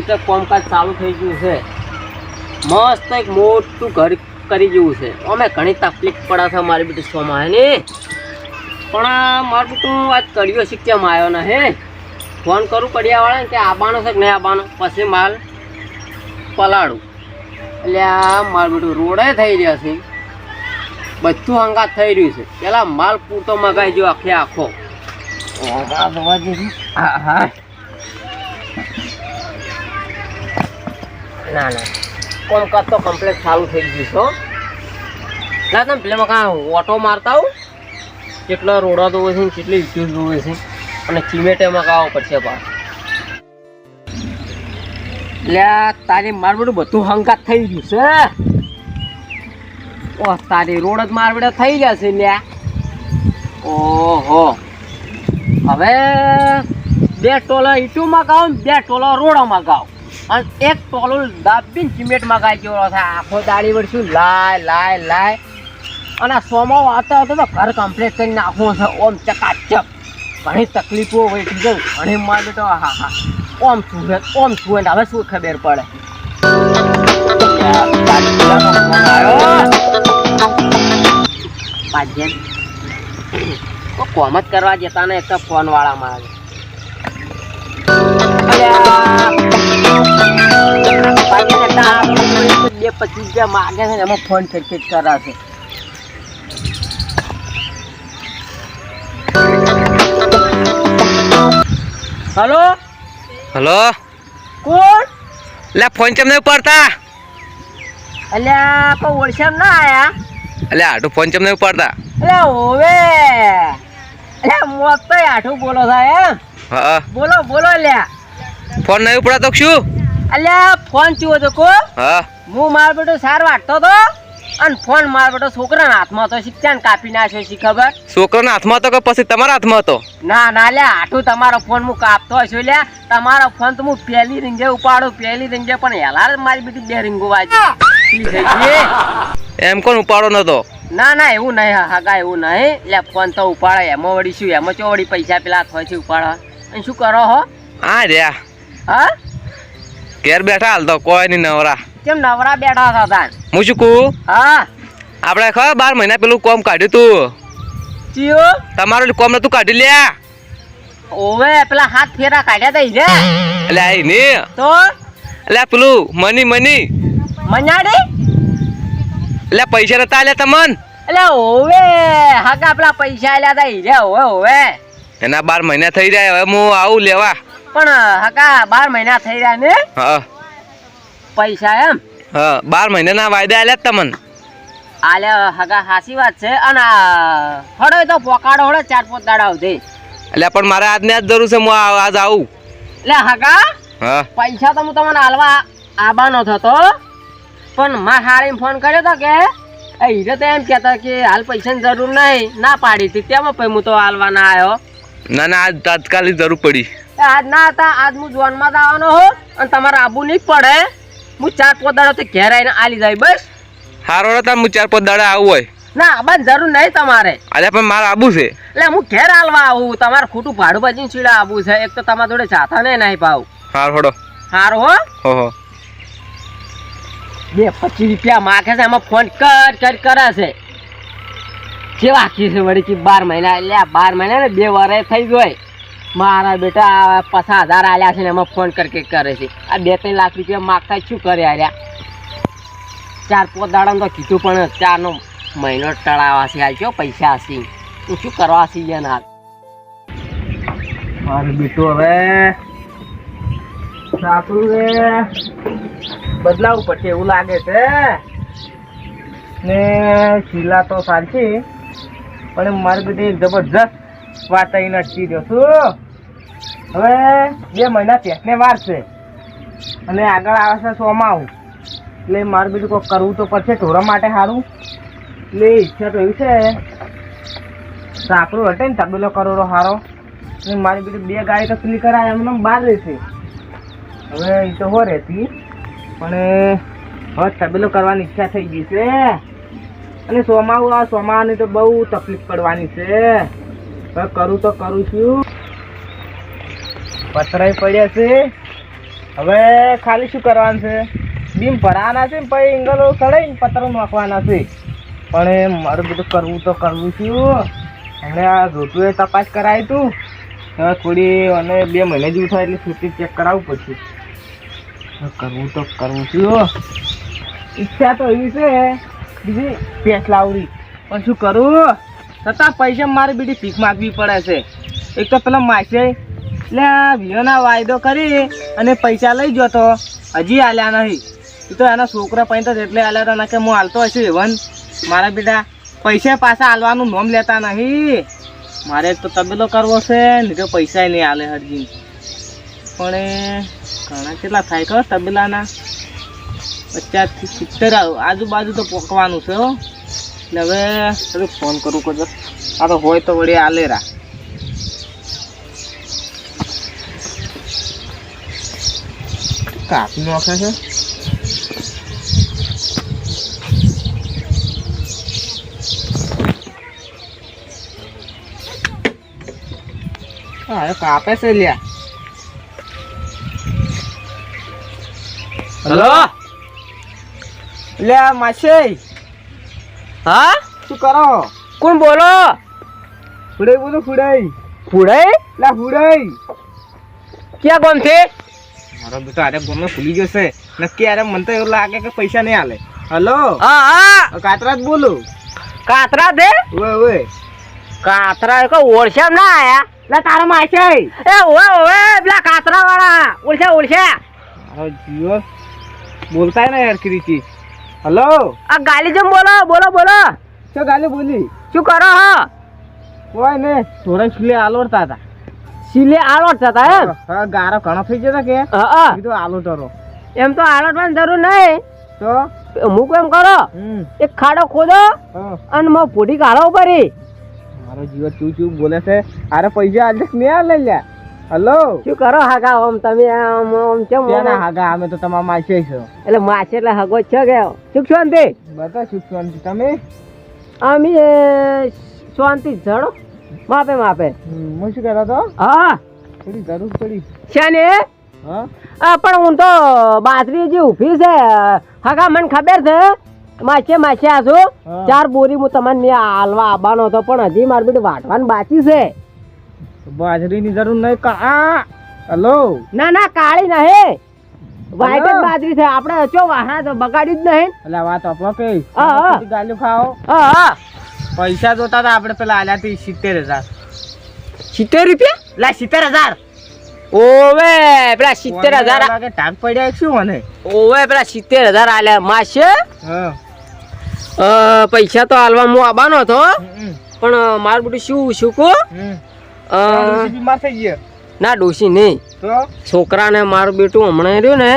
હા કોમકાજ ચાલુ થઈ ગયું છે. મસ્ત એક મોટું ઘર કરી જેવું છે. અમે ઘણી તકલીફ પડે છે મારી બધી સોમાં ને પણ મારું બેટું આજ કર્યો છે કેમ આવ્યો ને હે? ફોન કરું કડિયાવાળાને કે આવવાનો છે કે નહીં આવવાનો પછી માલ પલાળું. એટલે આ મારું બેટું રોડે થઈ રહ્યા છે. બધું હંગાત થઈ રહ્યું છે. પેલા માલ પૂરતો મગાઈ જો આખે આખો. હા હા. ના ના. કોમકાજ તો કમ્પ્લેટ ચાલુ થઈ ગયું છે, હો. ના તમે પેલા કાં ઓટો મારતા આવું કેટલા રોડા દોવે છે કેટલી ઇટ્યુબ દોવે છે. અને સિમેન્ટ એમાં કાવો પડશે પા એટલે તારી મારબડું બધું હંકાત થઈ ગયું છે. ઓહ તારી રોડ જ મારવડા થઈ ગયા છે લ્યા ઓહો. હવે બે ટોલા ઈટુમાં ગાવ બે ટોલા રોડામાં મગાવો અને એક ટોલું દાબીને સિમેન્ટ મગાવી જેવો છે આખો દાડી વળશું લાય લાય લાય. અને આ સોમો વાતો હતો તો ઘર કમ્પ્લીટ કરી નાખવું છે. ઓમ ચકાચક. ઘણી તકલીફો વેઠી ગયું ઘણી માલ તો હા હા. ઓમ સુરત ઓમ સુરત હવે શું ખબર પડે? કોમ જ કરવા જતા ને એક તો ફોન વાળા મારે બે પચીસ રૂપિયા માગે છે ને એમાં ફોન ચમ કરાશે હલો? હલો? કોણ? એટલે ફોન કેમ નહીં પડતા અલ્યા કોઈ ઓળખાણ ના આયા. એટલે આટું ફોન કેમ નહીં પડતા અલ્યા હોવે. અલ્યા મોત તો આઠું બોલો થાય હા. બોલો બોલો લ્યા ફોન નહીં ઉપડા તો શું? અલ્યા ફોન ચૂવો તો કો હા? હું માર બેટો સાર વાટતો તો. અને ફોન માર બેટો છોકરાના હાથમાં તો શિક્ષણ કાપી નાખ્યો છે ખબર? છોકરાના હાથમાં હતો કે પછી તમારા હાથમાં હતો ના ના લે આઠું તમારો ફોન હું કાપતો છું લ્યા. તમારો ફોન તો હું પહેલી રીંગે ઉપાડું પહેલી રીંગે પણ હેલા મારી બીજી બે રીંગો વાજી. એમ કોણ ઉપાડો નતો? ના ના એવું નહીં હા હા એવું નહીં. લે ફોન તો ઉપાડે એમાં વળી શું એમાં ચો વળી પૈસા પેલા હોય છે ઉપાડો અને શું કરો હો? હા રહ્યા. હા? ઘેર બેઠા હાલ તો કોઈ નહીં નવરા. કેમ નવરા બેઠા હતા તાન હું શું કહું? હા. આપણે ખબર બાર મહિના પેલું કોમ કાઢ્યું તું. ચિયો? તમારું કોમ નતું કાઢી લ્યા. ઓવે પેલા હાથ ફેરા કાઢ્યા તા ઈ એટલે આઈ ને. તો? એટલે પેલું મની મની. મનાડી એટલે પૈસા નતા આલ્યા તમન? એટલે ઓવે હગા પેલા પૈસા આલ્યા તા ઈ રે ઓવે ઓવે. એના બાર મહિના થઈ જાય હવે હું આવું લેવા. પણ હકા બાર મહિના થઈ રહ્યા ને? હા. પૈસા એમ? હા બાર મહિનાના વાયદા આલ્યા તમન. આલે હગા હાસી વાત છે. અને હડો તો પોકાડો હડો ચાર પાંચ દાડા સુધી. એટલે પણ મારે આજને આજ જરૂર છે હું આ- આજ આવું. એટલે હકા હા. પૈસા તો હું તમને હાલવા આવવાનો થતો. પણ માં હારીને ફોન કર્યો તો કે એ હીરો તો એમ કહેતા કે હાલ પૈસાની જરૂર નહીં. ના પાડી હતી તેમાં પછી હું તો હાલવા ના આવ્યો. ના ના આજ તાત્કાલિક જરૂર પડી. આજ ના હતા આજ હું જોનમાં જ આવવાનો હો. અને તમારે આબુ નહીં પડે. હું ચાર પોત દાડો તો ઘેર આવીને આલી જાય બસ. હારો હતા હું ચાર પોત દાડા આવું હોય. ના આવવાની જરૂર નહીં તમારે. અરે પણ મારે આબુ છે. એટલે હું ઘેર હાલવા આવું. તમારે ખોટું ભાડું બાજી છીડા આબુ છે. એક તો તમારા જોડે જાતા નહીં નહીં પાવ હાર હોડો. સારું હો. હો બે પચીસ રૂપિયા માગે છે એમાં ફોન કર કર કરે છે. કેવા કી છે વળી કે બાર મહિના એટલે બાર મહિના ને બે વરે થઈ ગઈ મારા બેટા પચાસ હજાર આલ્યા છે ને એમાં ફોન કરકે કરે છે. આ બે ત્રણ લાખ રૂપિયા માગતા શું કરે આર્યા ચાર પાંચ દાડા તો કીધું પણ ચારનો મહિનો ટળાવા છે હાલ કયો પૈસા હશે? હું શું કરવા છે યાર હાલ? મારું બેટું હવે સાકરું રે. બદલાવું પડશે એવું લાગે છે. ને શીલા તો સાચી પણ મારી બધી જબરજસ્ત વાત અહીં અટકી ગયો છું હવે બે મહિના પેટને વાર છે. અને આગળ આવે છે આવું એટલે મારે બીજું કોઈ કરવું તો પડશે, ઢોરા માટે સારું એટલે ઈચ્છા તો એવી છે. સાંકડું હટે ને તબેલો કરોડો સારો અને મારી બીજું બે ગાડી તો પેલી કરાય એમને બહાર રહેશે હવે એ તો હો રહેતી. પણ હવે તબેલો કરવાની ઈચ્છા થઈ ગઈ છે. અને સોમાવું, આ સોમાની તો બહુ તકલીફ પડવાની છે. કરું તો કરું છું. પથરાઈ પડ્યા છે. હવે ખાલી શું કરવાનું છે? બીમ ભરાવાના છે પછી એંગલો સડાઈને પથરો નાખવાના છે. પણ મારું બધું કરવું તો કરવું છું. એમણે આ જોતું તપાસ કરાવી તું. થોડી અને બે મહિને જેવું થાય એટલે છૂટી ચેક કરાવવું પડશે કરવું તો કરવું છું. ઈચ્છા તો એવી છે. બીજી પેટ લાવડી પણ શું કરું? છતાં પૈસા મારે બીજી ભીખ માગવી પડે છે. એક તો પેલા માસે એટલે વિયોના વાયદો કરી અને પૈસા લઈ ગયો તો. હજી આલ્યા નહીં. એ તો એના છોકરા પૈ તો એટલે આલ્યા હતા કે હું હાલતો હશે એવન. મારા બેટા, પૈસા પાછા હાલવાનું નોમ લેતા નહીં. મારે એક તો તબેલો કરવો છે ને તો પૈસા નહીં હાલે હરજી પણ એ ઘણા કેટલા થાય ખબર તબેલાના? પચાસથી સિત્તેર આજુબાજુ તો પોકવાનું છે હો. એટલે હવે હવે ફોન કરું કજો આ તો હોય તો વળી આલેરા કાપી નાખે છે? હા એ કાપે છે લ્યા. હલો? લે આ માસે. હા? શું કરો? કોણ બોલો? ફુડાઈ બોલો ફુડાઈ. ફુડાઈ? લા ફુડાઈ. ક્યાં ગોમ છે? મારો બેટો આરે ગોમે ભૂલી ગયો છે. નક્કી આરે મને તો એવું લાગે કે પૈસા નહીં આલે. હલો? હા હા. કાતરા જ બોલો. કાતરા દે ઓય ઓય કાતરા કે ઓળશ્યામ ના આયા? લા તારા છે એ ઓય ઓય પેલા કાતરા વાળા ઓળશ્યા ઓળશ્યા મારો જીવો બોલતા ને યાર કિરીચી હલો? આ ગાલી જેમ બોલો બોલો બોલો. શું ગાલી બોલી? શું કરો હો? કોઈ ને થોડા સિલે આલોડતા હતા. સિલે આલોટ થતા એમ? હા ગારો ઘણો થઈ જતો કે. હા હા. કીધું આલોટરો એમ તો આલોટવાની જરૂર નહીં. તો? હું કેમ કરો. એક ખાડો ખોદો અને મો ફૂટી કાઢો પરી મારો જીવ ચૂ ચૂ બોલે છે. અરે પૈસા આજે નહીં લઈ લ્યા હલો. શું કરો હાગા? ઓમ તમે આમ ઓમ કેમ? ત્યાંના હાગા? અમે તો તમારા માછે છો. એટલે માછે એટલે હગો છે કે? સુખ શાંતિ? બધા શીખવાનું તમે? અમે શાંતિ જડો માપે માપે. હું શું કહેતો તો હા. થોડી જરૂર પડી. છે ને હા પણ હું તો બાજરી જે ઊભી છે. હગા મને ખબર છે. માછે માછે આছো ચાર બોરી હું તમને હાલવા આવવાનો હતો પણ હજી મારી બેટી વાટવાનું બાકી છે. બાજરીની જરૂર નહીં કા આ! હલો? ના ના કાળી નહીં. વ્હાઈટ જ બાજરી છે. આપણે ચો વાહણા તો બગાડી જ નહીં. એટલે વાત આપો કે. હા, હા. ગાલીઓ ખાઓ. હા હા. પૈસા જોતા હતા આપણે પેલા આલ્યા હતી સિત્તેર હજાર. સિત્તેર રૂપિયા? લા સિત્તેર હજાર. ઓવે પેલા સિત્તેર હજાર લાગે પડ્યા શું મને ઓવે પેલા સિત્તેર હજાર આલ્યા માસે. હા. પૈસા તો હાલવા હું આવવાનો હતો પણ મારું બધું શું શું કહું? બીમાર થઈ ગયો? ના ડોશી નહીં. છોકરાને મારું બેટું હમણાં રહ્યું ને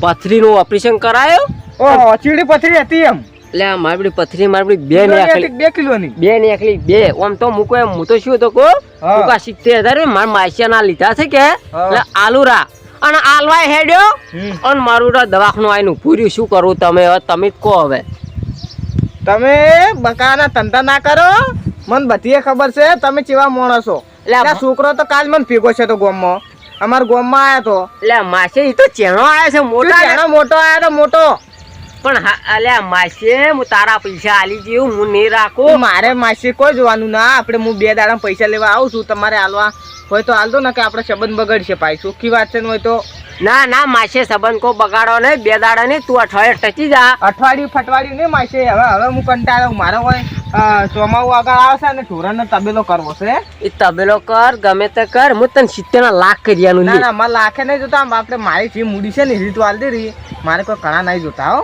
પથરીનું ઓપરેશન કરાયો. ઓહો ચીડી પથરી હતી એમ? એટલે મારી બધી પથરી મારી બધી બે હતી બે કિલોની? બે આમ તો મૂકો એમ હું તો શું તો કહું. સિત્તેર હજાર મારા માસિયા ના લીધા છે કે? એટલે આલુરા અને આલવાય હેડ્યો. અને મારું દવાખાનું આવીને રહ્યું. શું કરું તમે? તમે જ કહો હવે. તમે બકાના ધંધા ના કરો. મને બધી ખબર છે તમે ચેવા માણસો. આ છોકરો તો કાલ મને ભેગો છે તો ગોમમાં. અમાર ગોમમાં આયો તો. લે માસે ઈ તો ચેણો આવ્યો છે મોટો ચેણો મોટો આયો તો મોટો. પણ અલ્યા માસે હું તારા પૈસા આલી જેવું હું નહીં રાખું. મારે માસી કોઈ જોવાનું ના આપણે હું બે દાડા પૈસા લેવા આવું છું તમારે હાલવા હોય તો હાલ દો ને કે આપણે સંબંધ બગડશે પાછી. ચોખ્ખી વાત છે ને હોય તો. ના ના માસે સંબંધ કો બગાડો નહીં. બે દાડા નહીં તું અઠવાડિયે ટચી જા. અઠવાડિયું ફટવાડિયું નહીં માસે હવે હવે હું કંટાળો મારો હોય ચોમાવું આગળ આવશે ને ઢોરાનો તબેલો કરવો છે. એ તબેલો કર ગમે તે કર. હું તને સિત્તેર ના લાખ કર્યાનું ના ના મારે લાખે નહીં જોતા. આમ આપણે મારી જે મૂડી છે ને રીત વાલતી રહી મારે કોઈ કણા નહીં જોતા હો.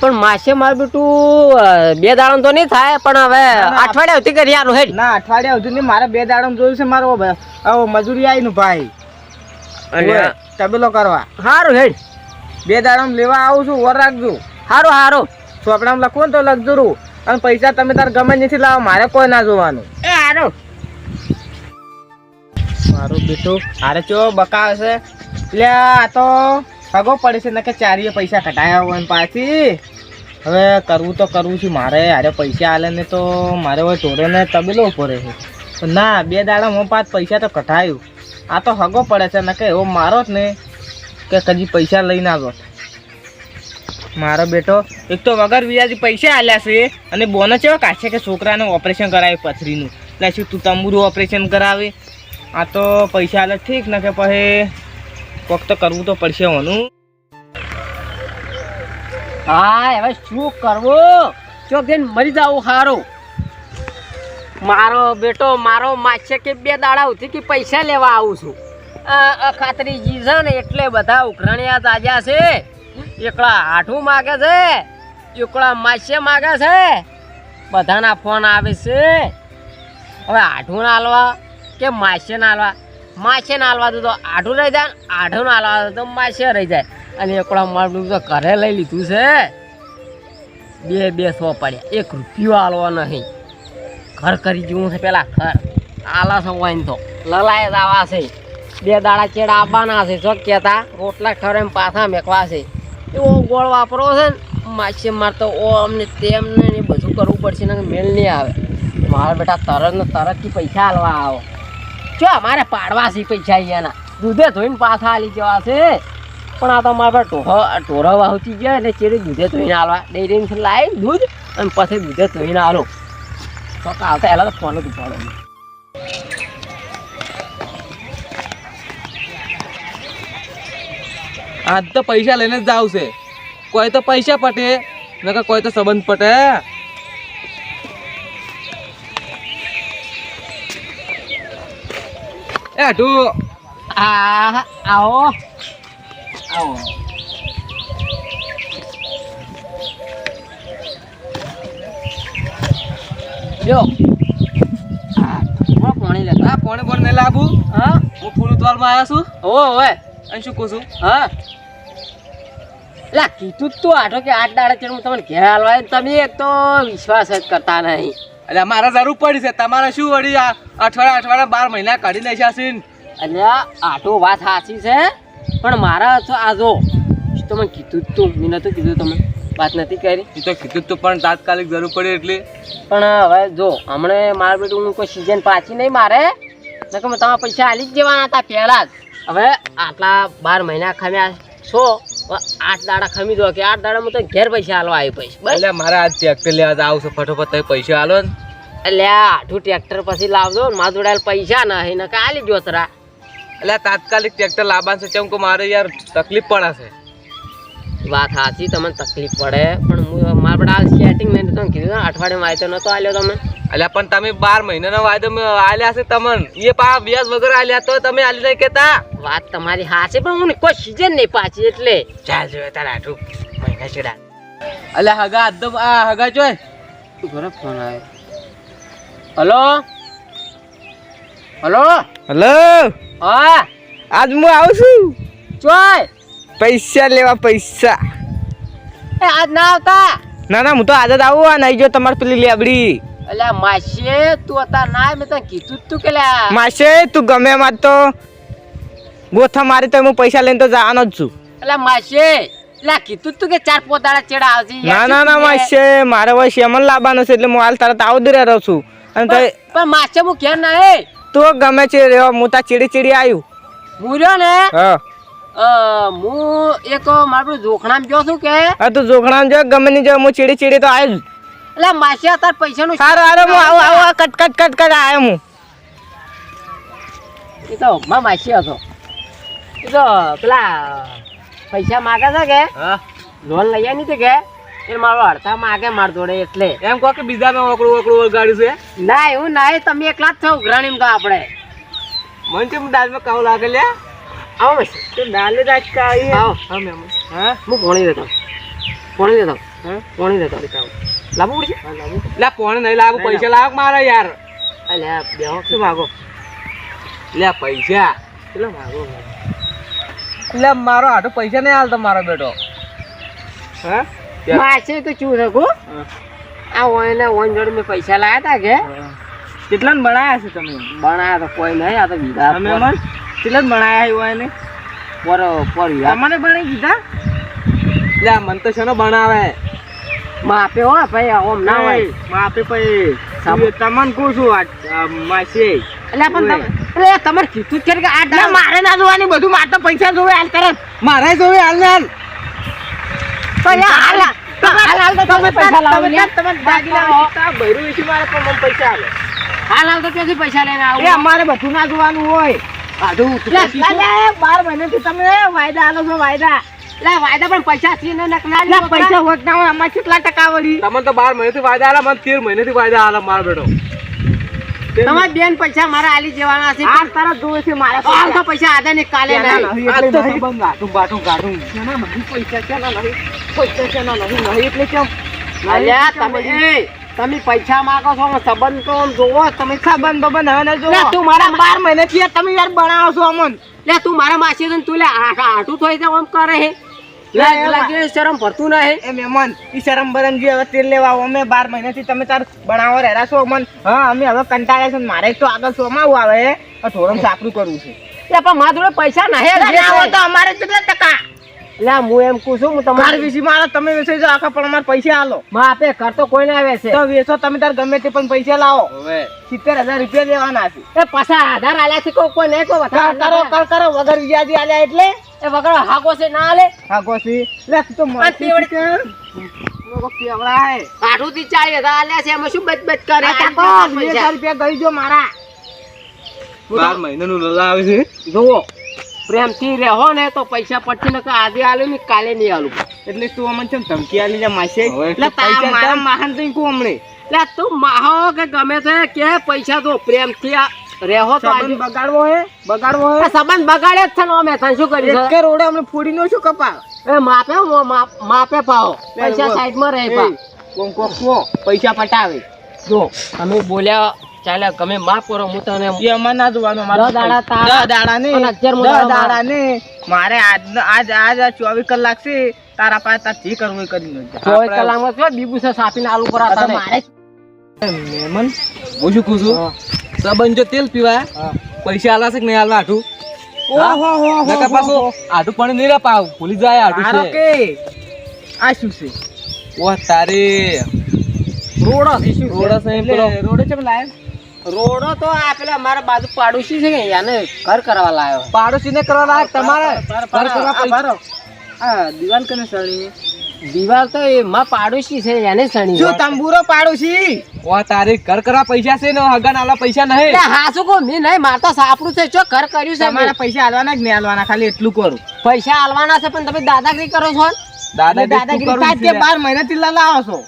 પણ માસે મારું બેટું બે દાડા તો નહીં થાય પણ હવે ના, ના. અઠવાડિયા સુધી કરી યાર ના અઠવાડિયા સુધી નહીં. મારે બે દાડા જોયું છે મારો મજૂરી આવી નું ભાઈ. અલ્યા. તબેલો કરવા. હારું હેડ. બે દાડામાં લેવા આવું છું ઓર રાખજો. હારું હારું. ચોપડામાં લખવું ને તો લખજો રૂ. અને પૈસા તમે તાર ગમે નથી લાવો મારે કોઈ ના જોવાનું. એ હારું. મારું બેટું હારે ચો બકા હશે એટલે આ તો સગો પડે છે ને કે ચારીએ પૈસા કઢાયા હોય પાછી. હવે કરવું તો કરવું છે મારે હારે પૈસા આલે ને તો મારે હવે ચોરે ને તબેલો ઉપર છે. ના બે દાડા હું પાંચ પૈસા તો કઢાયું. આ તો હગો પડે છે ને કે એવો મારો જ ને કે કદી પૈસા લઈને આવ્યો મારો બેટો, એક તો વગર વ્યાજી પૈસા આલ્યા છે, અને બોનો ચેવો કાશે કે છોકરાને ઓપરેશન કરાવે પથરીનું? એટલે શું તું તંબુરું ઓપરેશન કરાવે? આ તો પૈસા આલે ઠીક ને કે પછી કોક તો કરવું તો પડશે હોનું હા, હવે શું કરવું? ચોક જઈને મરી જાવું સારું મારો બેટો, મારો માછે કે બે દાડા ઉથી કે પૈસા લેવા આવું છું. ખાતરીજી છે ને એટલે બધા ઉઘરણિયા તાજા છે. એકલા હાઠું માગે છે, એકલા માછે માગે છે. બધાના ફોન આવે છે. હવે આઠું ના હાલવા કે માછે ના હાલવા માછે ના હાલવા આઠું રહી જાય આઠું ના હાલવા દો તો માછે રહી જાય. અને એકલા મારું તો ઘરે લઈ લીધું છે. બે બે પડ્યા. એક રૂપિયો હાલવો નહીં. ઘર કરી જેવું છે પેલા ઘર. આલા છે વાઈન તો. લલાય જ આવા છે. બે દાડા ચેડા આવવાના છે શું કહેતા રોટલા ખરે પાછા મેકવા છે. એવો ગોળ વાપરો છે ને માછી મારતો ઓ અમને તેમને ને બધું કરવું પડશે ને મેળ નહીં આવે. મારા બેટા તરત ને તરતથી પૈસા હાલવા આવો. જો અમારે પાડવા છે પૈસા અહીંયાના. દૂધે ધોઈને પાછા હાલી જવા છે. પણ આ તો મારા ટોહો ટોરા વાવતી ગયા એટલે ચેડી દૂધે ધોઈને હાલવા. ડેરીને લાવી દૂધ અને પછી દૂધે ધોઈને હાલો. તો આવતા એલા તો ફોન જ ઉપાડો આજ તો પૈસા લઈને જ જાવ છે કોઈ તો પૈસા પટે નકર કોઈ તો સંબંધ પટે એ હાટુ આ આવો આવો જો આ થોડો પાણી લેતો. આ કોણે પણ નહીં લાવું હા? હું ફૂલ ઉતવાલમાં આવ્યા છું. ઓ ઓય અહીં શું કહું છું? હા. લા કીધું તું આઠો કે આઠ દાડા ચડ હું તમને ઘેર હાલવા. તમે એક તો વિશ્વાસ જ કરતા નહીં. એટલે મારે જરૂર પડી છે. તમારે શું વળી આ અઠવાડિયા અઠવાડિયા બાર મહિના કાઢી નાખ્યા છે ને? એટલે આટો વાત સાચી છે પણ મારા તો આ જો તમે કીધું તું. મેં નતું કીધું તમે વાત નથી કરી. એ તો કીધું તો પણ તાત્કાલિક જરૂર પડી એટલે. પણ હવે જો હમણે માર બેટું કોઈ સિઝન પાછી નહીં મારે નકર મેં તમારા પૈસા આલી જ દેવાના હતા પહેલા જ. હવે આટલા બાર મહિના ખમ્યા છો આઠ દાડા ખમી દો કે આઠ દાડા હું તો ઘેર પૈસા હાલવા આવી પૈસા એટલે મારે આજ ટ્રેક્ટર લેવા જ આવશે ફટોફટ તમે પૈસા હાલો ને. એટલે આઠું ટ્રેક્ટર પછી લાવજો મારા જોડે પૈસા નહીં ને આલી જો તરા એટલે તાત્કાલિક ટ્રેક્ટર લાવવાનું છે કેમ કે મારે યાર તકલીફ છે વાત સાચી તમને તકલીફ પડે પણ હું મારા આ સેટિંગ મેં તમને કીધું ને અઠવાડિયામાં આવી તો નતો આલ્યો તમે. એટલે પણ તમે બાર મહિનાનો વાયદો આલ્યા છે તમને. એ પા વ્યાજ વગર આલ્યા તો તમે આલી નહીં કેતા વાત તમારી સાચી પણ હું કોઈ સિઝન નહીં પાછી એટલે. ચાલ જોઈએ તારા આટલું મહિના છેડા. એટલે હગા આજ આ હગા જોય ઘરે ફોન આવ્યો હલો? હલો? હલો? હા? આજ હું આવું છું. ચોય? પૈસા લેવા પૈસા. એ આજ ના આવતા? ના ના હું તો આજે જ આવું આ નહીં જો તમારે પેલી લેબડી. એટલે માસે તું હતા ના મેં તને કીધું જ તું કે લ્યા માસે તું ગમે માર તો ગોથા મારી તો હું પૈસા લઈને તો જવાનો જ છું. એટલે માસે એટલે કીધું તું કે ચાર પોતાડા ચેડા આવશે ના ના ના માસે મારે હવે શેમન લાવવાનું છે એટલે હું હાલ તરત આવું જ રહ્યો છું. અને પણ માસે હું ઘેર ના હે. તું ગમે છે હું તા ચીડી ચીડી આવ્યું હું રહ્યો ને? હા. હું એક મારું જોખણામ જો છું કે હા તું જોખણા જો ગમે ની જો હું ચીડી ચીડી તો આવ્યું એટલે માસી અત્યારે પૈસાનું સારું સારું હું આવું આવું કટ કટ કટ કટ આવ્યો હું. એ તો મા માસી હતો. એ તો પેલા પૈસા માગે છે કે? લોન લઈ આવી હતી કે? એ મારો અડધા માગે માર જોડે એટલે. એમ કહો કે બીજા મેં ઓળગાડ્યું છે? ના એવું ના તમે એકલા જ છો ઉઘરાણી તો આપણે. મને દાદમાં કાવું લાગે લે આવો. માસી તો દાલે દાજ કાવી આવો. હા મેમ. હા? હું પોણી દેતા. પોણી દેતા. હા? પોણી દેતો. લાવવું પડશે? લે પોણે નહીં લાવું પૈસા લાવ મારા યાર. અલ્યા બેહો. શું માગો? લે પૈસા. કેટલા માગો? લે મારો આટો પૈસા નહીં હાલતો મારો બેટો. હા? માસે તો ચૂ શકું આ ઓયને ઓન જોડે મેં પૈસા લાયા તા કે? કેટલા ને બનાયા છે તમે બનાયા તો કોઈ નહીં આ તો કીધા તમે મન કેટલા બનાયા હોય એને પર પર તમને બનાવી દીધા લે મન તો શેનો બનાવે માપે હો ભાઈ ઓમ ના હોય માપે ભાઈ તમને કહું છું આ માસી એટલે પણ તમે તમારે કીધું છે કે આ મારે ના જોવાની બધું મારે તો પૈસા જોવે હાલ તરત મારે જોવે હાલ હાલ તો યાર હાલ હાલ. તમે પૈસા લાવો તમે દાગીના વેચતા ભર્યું મારે પણ પૈસા હાલ હાલ તો ત્યાંથી પૈસા લઈને આવું. એ અમારે બધું ના જોવાનું હોય. લે, બાર મહિનાથી તમે વાયદા આલો છો વાયદા. વાયદા પણ પૈસા થી ને નકલા પૈસા હોત ના હોય અમારે કેટલા ટકા વળી? તમને તો બાર મહિનેથી વાયદા આલા મને તેર મહિનેથી વાયદા આલા મારો બેટો. તમારે બેન પૈસા મારા આલી જવાના છે. આ તરત જોવે છે મારા હાલ તો પૈસા આજે ને કાલે નહીં. તો. બાટું નહીં પૈસા નહીં. પૈસા ત્યાંના નહીં નહીં એટલે કેમ? અલ્યા તમે એ, તમે પૈસા માંગો છો સંબંધ તો જોવો. તમે સંબંધ બંધ હવે જોવો. તું મારા બાર મહિનાથી યાર તમે યાર બનાવો છો અમન. લે તું મારા માસી છે તું લે આટું થોઈ જાય આમ કરે હે. લે, લાગ એમાં. લાગે શરમ ભરતું ના હે. એ મહેમાન ઈ શરમ બરમ જે હવે તેલ લેવા અમે બાર મહિનાથી તમે તાર બનાવો રહેલા છો અમન. હા અમે હવે કંટાળ્યા છે મારે તો આગળ સોમાવું આવે. આ થોડું કરવું છે. પણ મારા જોડે પૈસા ના હે હોય. તો અમારે કેટલા ટકા? લે હું એમ કહું છું હું તમારે વિશે મારા તમે વેચો જાઓ આખા પણ અમારે પૈસા આલો. માં આપે ઘર તો કોઈ ના આવે છે. તો વેચો તમે તાર ગમે તે પણ પૈસા લાવો. હવે. સિત્તેર હજાર રૂપિયા લેવાના છે. એ પાછા આધાર આલ્યા છે કોઈ કોઈ નહીં કોઈ કરો કર કરો વગર વ્યાજી આલ્યા એટલે? એ વગર હાગો છે ના આલે. હાગો છે. લે તું તો મારી કેવડા હે આઠું થી ચાલીસ હજાર આલ્યા છે એમાં શું બચ બચ કરે રૂપિયા ગઈ જો મારા. બાર મહિનાનું લલા આવે છે. જુઓ. પ્રેમથી રહો ને તો પૈસા પછી નકર આજે આલું ને કાલે નહીં આલું. એટલે તું અમને છે ધમકી આલી માસે. એટલે પૈસા? માહન તો ઈકું હમણે લે તું માહો કે ગમે તે કે પૈસા તો પ્રેમથી રહો તો આજે બગાડવો હે? બગાડવો હે? સંબંધ બગાડે જ છે ને અમે શું કરી એક કે રોડે અમને ફોડી નો શું કપા એ માપે માપે પાઓ પૈસા સાઈડ સાઈડમાં રહે પા કોમ કોમ પૈસા પટાવે. જો અમે બોલ્યા ચાલે ગમે માફ કરો હું તને એ ના જોવાનો અમારે દાડા તારા. દાડા ને અને અગિયારમો દસ દાડો દાડા ને મારે આજ આજ આજ કલાક છે તારા પાસે તાર જે કરવું કરી લેજે. ચોવીસ કલાકમાં શું બીબુ છે સાપીને આલુ પર આતા મારે મહેમાન હું શું કહું છું? તેલ પીવા પૈસા આલા છે કે નહીં આલવા આઠું ઓહો હો? હો નકર પાછું આઠું પણ નહીં રે પાવ ભૂલી જાય આઠું છે. આ શું છે? ઓહ તારી. રોડો થી શું રોડો છે એમ રોડે રોડો તો આ પેલા મારા બાજુ પાડોશી છે કે યાને ઘર કરવા લાયો. પાડોશીને કરવા લાયક તમારે ઘર કરવા પૈસા. આ દિવાલ કને સળી દિવાલ તો એ માં પાડોશી છે એને સણી. જો તંબુરો પાડોશી? ઓ તારે ઘર કરવા પૈસા છે ને હગન આલા પૈસા નહીં. હા શું કહું મેં નહીં મારે તો સાપડું છે. જો ઘર કર્યું છે મારા પૈસા આલવાના જ નહીં આલવાના? ખાલી એટલું કરું. પૈસા આલવાના છે પણ તમે દાદાગીરી કરો છો? દાદા દાદાગીરી બાર મહિનાથી લાવો છો?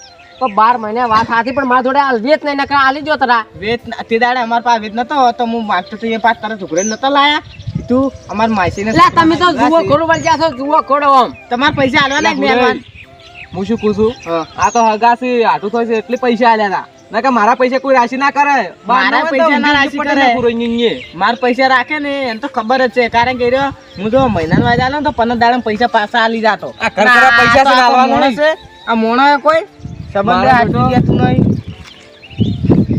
તો બાર મહિને વાત હાથી પણ મારા જોડે આલવી જ નહીં નકર આલી જો તરા. વેત તે દાડે અમાર પાસે વેત નતો તો હું માંગતો તો એ પાસ તારા છોકરે નતો લાયા. તું અમાર માસીને એટલે તમે તો જુઓ ખોડું વળી ગયા છો જુઓ ખોડો આમ. તમાર પૈસા આલવાના જ નહીં. હું શું કહું છું? આ તો હગાસી છે આઠું છે એટલે પૈસા આલ્યા હતા ના કે મારા પૈસા કોઈ રાશિ ના કરે. મારા પૈસા ના રાશિ કરે. માર પૈસા રાખે ને એને તો ખબર જ છે. કારણ કે રહ્યો, હું તો મહિનાનો વાયદા આલો ને તો પંદર દાડા પૈસા પાછા આલી જાતો. આ ઘર પૈસા છે. આ મોણો કોઈ સંબંધ મારા હાચવી તો- ગયા તું નહીં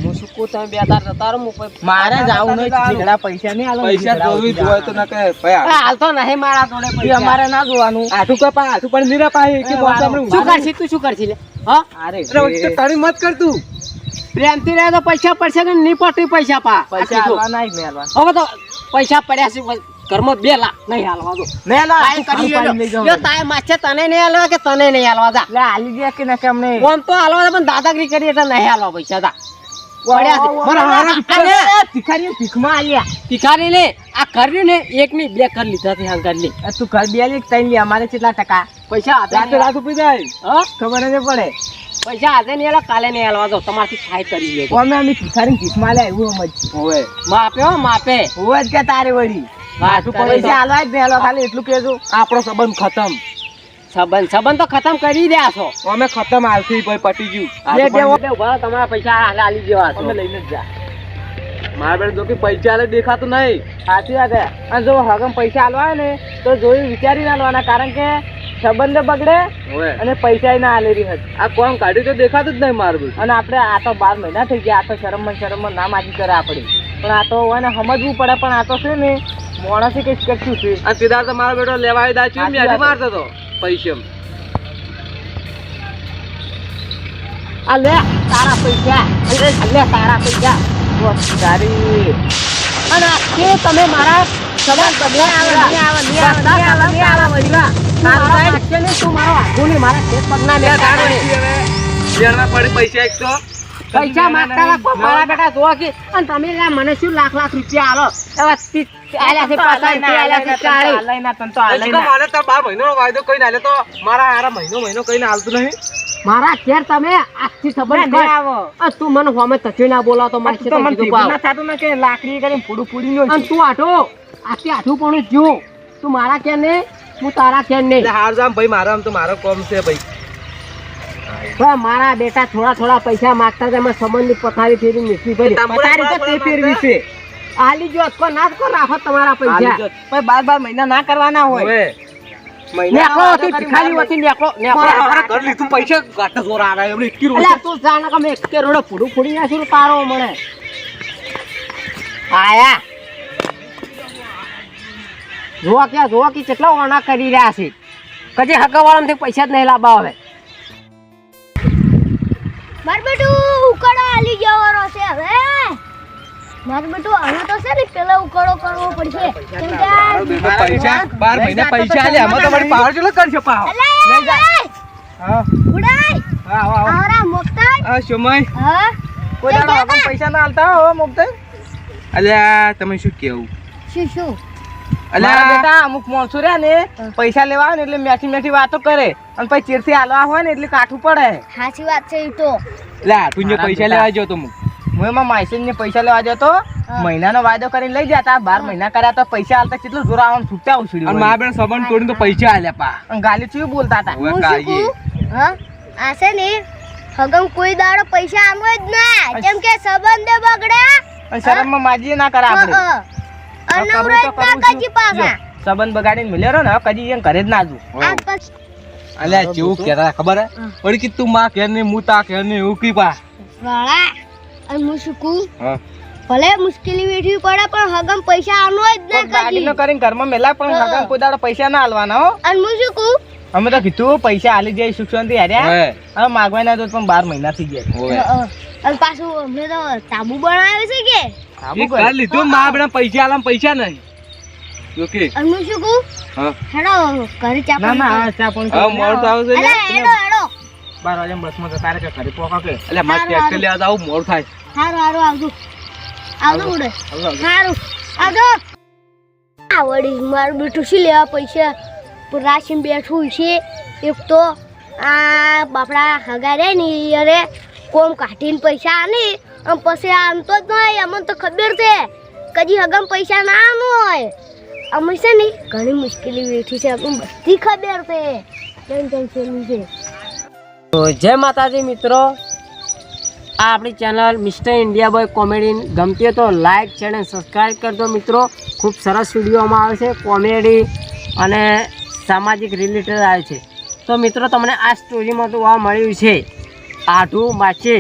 હું શું કહું તમે બે તાર જતા રહો હું મારે જાવું નહીં ઝીંગડા પૈસા નહીં આલો પૈસા જોવી ઓછી તો ના કે ભાઈ આ નહીં મારા જોડે પૈસા. અમારે ના જોવાનું. આઠું કપા આઠું પણ નહીં પાય કે બોસ આપણે શું કરશી તું શું કરશી લે? હા? અરે અરે તો તારી મત કર તું. પ્રેમથી રહે તો પૈસા પડશે ને નહીં પડતી પૈસા પા? પૈસા આ જ. નહીં હવે તો પૈસા પડ્યા છે ઘરમાં બે લાખ નહીં હાલવા દો. નહીં જાઓ. જો તાય માછે તને નહીં હાલવા કે તને નહીં હાલવા લે, હાલી દે કે ના કે અમને. ઓમ તો હાલવા પણ દાદાગીરી કરી એટલે નહીં હાલવા પૈસા ટકા? પૈસા હાથે રાતે રાત ઉપી જાય હા? ખબર જ પડે. પૈસા હાથે નહીં હાલવા કાલે નહીં હાલવા દો. તમારથી કરી લેજો અમે ભિખારી ભીખમાં લે એવું સમજ માપે હો માપે. હોય કે તારે વળી. પૈસા તો. જ નહીં ખાલી એટલું કહેજો. આપણો સંબંધ ખતમ. સંબંધ સંબંધ તો ખતમ કરી દે છો. અમે ખતમ હાલથી ભાઈ પટી ગયું. બે દેવો પણ- એટલે ઊભા રહો, તમારા પૈસા હાલે આલી જેવા અમે લઈને જ જા. મારા બેટા જો કે પૈસા આલે દેખાતું નહીં. સાચી વાત અને જો હગમ પૈસા હોય ને તો જોઈ વિચારીને લેવાના કારણ કે સંબંધ બગડે અને પૈસા ના આલેરી હતી આ કોણ કાઢ્યું તો દેખાતું જ નહીં મારું અને આપણે આ તો બાર મહિના થઈ ગયા આ તો શરમમાં શરમમાં ના માજી કરે આપણે. પણ આ તો હોય ને સમજવું પડે પણ આ તો છે ને માણસે કઈ કરશું છે. અને સિદ્ધાર્થ મારો બેટો લેવા આવ્યો દાચ્યું સાચી મેઠી મારતો હતો પૈસા આ લે તારા પૈસા. લે તારા પૈસા. તારી અને કે તમે મારા સંબંધ બદલ્યા આવે મારા વાક્ય નહીં, તું મારો આઘો નહીં, મારા ખેત પગના મેં કાઢો પડે પૈસા એકસો. પૈસા માંગતા રાખો મારા બેટા જો કે અને તમે મને શું લાખ લાખ રૂપિયા આલો? એવા આલ્યા છે પાછા, તે આલ્યા છે ચાળી. એટલે મારે તો બાર મહિનો વાયદો કઈ નાલે તો મારા હારા મહિનો મહિનો કઈ હાલતું નહીં. મારા ઘેર તમે આજથી સંબંધ કર. આ તું મને હોમે તચી ના મારે છે તો પાવ. લાકડી કરીને પૂડું ફૂડી નો અને તું આઠો આજથી આઠું પણ જો તું મારા ઘેર ને હું તારા ઘેર નહીં. હાર જામ ભાઈ મારો આમ તો મારો કોમ છે ભાઈ. હવે મારા બેટા થોડા થોડા પૈસા માગતા હતા એમાં સંબંધ પથારી ફેરી નીકળી પડી પથારી તો તે ફેરવી છે આલી જો અટકો ના કરો, રાખો તમારા પૈસા. પણ બાર બાર મહિના ના કરવાના હોય. ભિખારી ઘર લીધું પૈસા જોર એમને તું જાણે કે મેં રોડે ફૂડું ફૂડી નાખ્યું તારો મને. આયા. જોવા ક્યાં જોવા કે કેટલા ઓણા કરી રહ્યા છે. કદી હકાવાળામાંથી પૈસા જ નહીં લાવવા હવે ઉકાળો છે હવે. મારું બેટું હવે તો છે ને પેલા ઉકાળો કરવો પડશે. કેમ કે પૈસા બાર મહિના પૈસા આલે અમે તો પાવર ચલો કરશે પાવ? અલા, અલા, હા. ઉડાય. હા આવો આવો આવરા મોકતા આ સમય હા. કોઈ દાડો આગળ પૈસા ના આલતા હો મુક્તાઈ અલ્યા તમે શું કેવું? શું શું? અલ્યા બેટા અમુક માણસો રહ્યા ને પૈસા લેવા આવે ને એટલે મેઠી મેઠી વાતો કરે. અને પછી ચીરથી હાલવા હોય ને એટલે કાઠું પડે. સાચી વાત છે એ તો. લા તું જે પૈસા લેવા જો તો હું હું એમાં માયસેન ને પૈસા લેવા જતો મહિનાનો વાયદો કરીને લઈ જતા બાર મહિના કર્યા તો પૈસા આલતા કેટલું જોર આવવાનું છૂટા ઉછળી અને મારા બેન સંબંધ તોડીને તો પૈસા આલ્યા પા. ગાલી ચું બોલતા હતા? હું શું હા? આ ને હગમ કોઈ દાડો પૈસા આમો જ ના. કેમ કે સંબંધ બગડ્યા અને શરમમાં માજી ના કરા આપણે. હા, હા. હવે અનવરો કરવું તો જ ના કજી છું. સંબંધ બગાડીને મળ્યો ને હવે કદી એમ ઘરે જ ના જુ આ પછી અલ્યા જેવું કહેતા ખબર હે? વળી કે તું માં કે ને હું તા ઘેરની એવું પા? વાળા અને હું શું હા. ભલે મુશ્કેલી વેઠવી પડે પણ હગમ પૈસા આનો જ ના ગાડીનો કદી કરીને ઘરમાં મેલા પણ હગમ કોઈ દાડો પૈસા ના આલવાના હો. અને હું શું કહું? અમે તો કીધું પૈસા આલી જાય સુખ શાંતિ હાર્યા હવે માગવા ના તો પણ બાર મહિના થઈ ગયા. અને પાછું અમને તો તાબુ બનાવે છે કે? તાબુ લીધું મારા આપણે પૈસા આલમ પૈસા નહીં. ઓકે અને શું કહું? હા. હેડો ઘરે ચા ના ના ચા પણ હવે મોડ તો આવે. છે હેડો હેડો. બાર વાગે બસમાં જતા રહે કે ઘરે પોકા કે? એટલે મારે ટ્રેક્ટર લેવા જાવ મોડ થાય. હારું હારું આવજો. આવજો ઉડે આવજો, આવજો. હારું આવજો. આ મારું બેઠું શું લેવા પૈસા? રાશિન બેઠું છે. એક તો આ બાપડા હગારે ને ઈ અરે કોમ કાઢીને પૈસા આને. અને પછી આનતો જ નહીં અમને તો ખબર છે. કદી હગમ પૈસા ના હોય. અમે છે ને ઘણી મુશ્કેલી વેઠી છે. અમને બધી ખબર છે. કેમ કેમ છે તો જય માતાજી મિત્રો. આ આપણી channel mister India boy comedy. ગમતી હોય તો લાઈક છે અને સબસ્ક્રાઈબ કરજો મિત્રો. ખૂબ સરસ વિડીયોમાં આવે છે કોમેડી અને સામાજિક રિલેટેડ આવે છે. તો મિત્રો, તમને આ સ્ટોરીમાં તો મળ્યું છે. આઢું માછે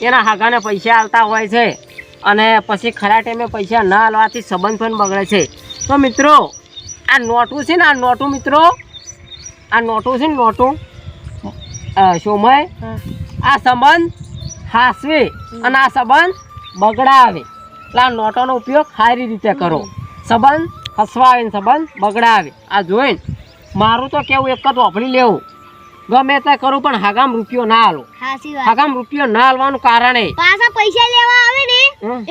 એના હાગાને પૈસા આવતા હોય છે. અને પછી ખરા ટાઈમે પૈસા ના આલવાથી સંબંધ પણ બગડે છે. તો મિત્રો આ નોટું છે ને આ નોટું મિત્રો. આ નોટું છે ને નોટું. સોમય આ સંબંધ હાસવે અને આ સંબંધ બગડાવે. એટલે આ નોટોનો ઉપયોગ સારી રીતે કરો. સંબંધ હસવાવે ને સંબંધ બગડાવે. આ જોઈને મારું તો કેવું એક જ વાપરી લેવું. ગમે તે કરું પણ હાગામ રૂપિયો ના હાલો હાગામ રૂપિયો ના હાલવાનું કારણે. પાછા પૈસા લેવા આવે ને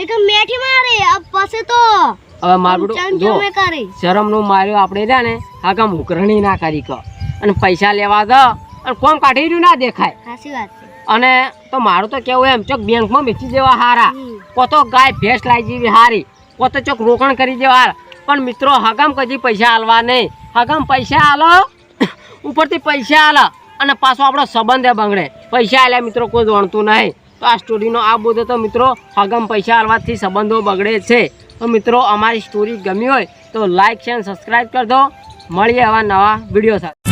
એક મેઠી મારે. પછી તો હવે મારું જો શરમનું માર્યો આપણે રહ્યા ને હાગામ ઉકરણી ના કરી કર અને પૈસા લેવા દો અને કોમ કાઢી રહ્યું ના દેખાય. સાચી વાત છે. અને તો મારું તો કેવું એમ ચોક બેંકમાં વેચી દેવા હારા. પોતો ગાય ભેંસ લાવી જેવી હારી. પોતે ચોક રોકણ કરી દેવા હારા. પણ મિત્રો હગામ કદી પૈસા આલવા નહીં. હગામ પૈસા આલો ઉપરથી પૈસા આલો અને પાછો આપણો સંબંધ એ બગડે. પૈસા આલ્યા મિત્રો કોઈ જાણતું નહીં. તો આ સ્ટોરીનો આ બધો તો મિત્રો હગામ પૈસા આલવાથી સંબંધો બગડે છે. તો મિત્રો, અમારી સ્ટોરી ગમી હોય તો છે અને સબસ્ક્રાઈબ કરજો મળીએ આવા નવા વીડિયો સાથે.